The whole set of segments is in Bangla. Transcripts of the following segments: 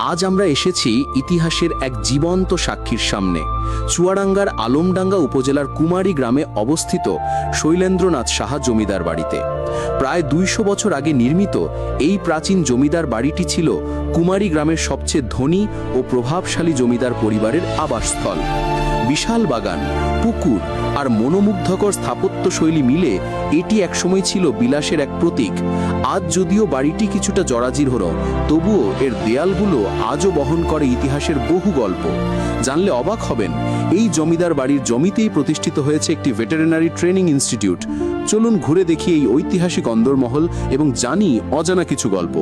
আজ আমরা এসেছি ইতিহাসের এক জীবন্ত সাক্ষীর সামনে। চুয়াডাঙ্গার আলমডাঙ্গা উপজেলার কুমারী গ্রামে অবস্থিত শৈলেন্দ্রনাথ সাহা জমিদার বাড়িতে। প্রায় দুইশো বছর আগে নির্মিত এই প্রাচীন জমিদার বাড়িটি ছিল কুমারী গ্রামের সবচেয়ে ধনী ও প্রভাবশালী জমিদার পরিবারের আবাসস্থল। বিশাল বাগান, পুকুর আর মনোমুগ্ধকর স্থাপত্য শৈলী মিলে এটি একসময় ছিল বিলাসের এক প্রতীক। আজ যদিও বাড়িটি কিছুটা জরাজীর হলো তবুও এর দেয়ালগুলো আজও বহন করে ইতিহাসের বহু গল্প। জানলে অবাক হবেন, এই জমিদার বাড়ির জমিতেই প্রতিষ্ঠিত হয়েছে একটি ভেটেরিনারি ট্রেনিং ইনস্টিটিউট। চলুন ঘুরে দেখি এই ঐতিহাসিক অন্দরমহল এবং জানি অজানা কিছু গল্প।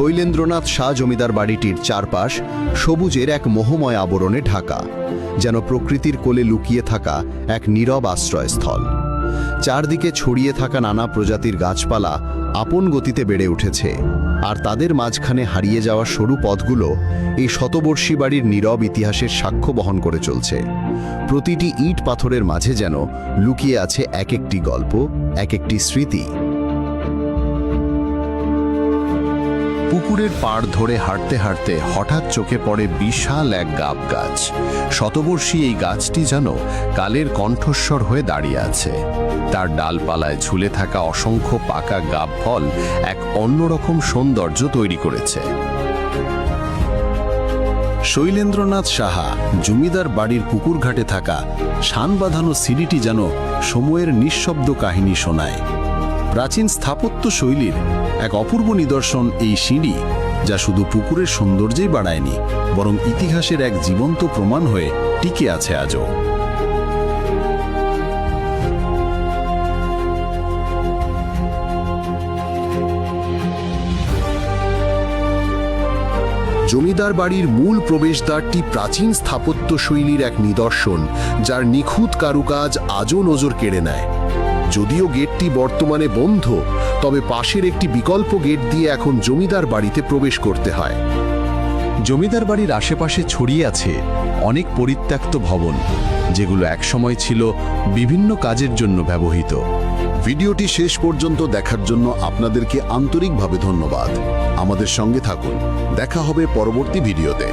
শৈলেন্দ্রনাথ শাহ জমিদার বাড়িটির চারপাশ সবুজের এক মোহময় আবরণে ঢাকা, যেন প্রকৃতির কোলে লুকিয়ে থাকা এক নীরব আশ্রয়স্থল। চারদিকে ছড়িয়ে থাকা নানা প্রজাতির গাছপালা আপন গতিতে বেড়ে উঠেছে, আর তাদের মাঝখানে হারিয়ে যাওয়া সরু পথগুলো এই শতবর্ষী বাড়ির নীরব ইতিহাসের সাক্ষ্য বহন করে চলছে। প্রতিটি ইট পাথরের মাঝে যেন লুকিয়ে আছে এক একটি গল্প, এক একটি স্মৃতি। পুকুরের পাড় ধরে হাঁটতে হাঁটতে হঠাৎ চোখে পড়ে বিশাল এক গাব গাছ। শতবর্ষী এই গাছটি যেন কালের কণ্ঠস্বর হয়ে দাঁড়িয়ে আছে। তার ডালপালায় ঝুলে থাকা অসংখ্য পাকা গাব ফল এক অন্যরকম সৌন্দর্য তৈরি করেছে। শৈলেন্দ্রনাথ সাহা, জমিদার বাড়ির পুকুর ঘাটে থাকা শান বাঁধানো সিঁড়িটি যেন সময়ের নিঃশব্দ কাহিনী শোনায়। প্রাচীন স্থাপত্য শৈলীর এক অপূর্ব নিদর্শন এই সিঁড়ি, যা শুধু পুকুরের সৌন্দর্যেই বাড়ায়নি, বরং ইতিহাসের এক জীবন্ত প্রমাণ হয়ে টিকে আছে আজও। জমিদার বাড়ির মূল প্রবেশদ্বারটি প্রাচীন স্থাপত্য শৈলীর এক নিদর্শন, যার নিখুঁত কারুকাজ আজও নজর কেড়ে নেয়। যদিও গেটটি বর্তমানে বন্ধ তবে পাশের একটি বিকল্প গেট দিয়ে এখন জমিদার বাড়িতে প্রবেশ করতে হয়। জমিদার বাড়ির আশেপাশে ছড়িয়ে আছে অনেক পরিত্যক্ত ভবন যেগুলো একসময় ছিল বিভিন্ন কাজের জন্য ব্যবহৃত। ভিডিওটি শেষ পর্যন্ত দেখার জন্য আপনাদেরকে আন্তরিকভাবে ধন্যবাদ। আমাদের সঙ্গে থাকুন। দেখা হবে পরবর্তী ভিডিওতে।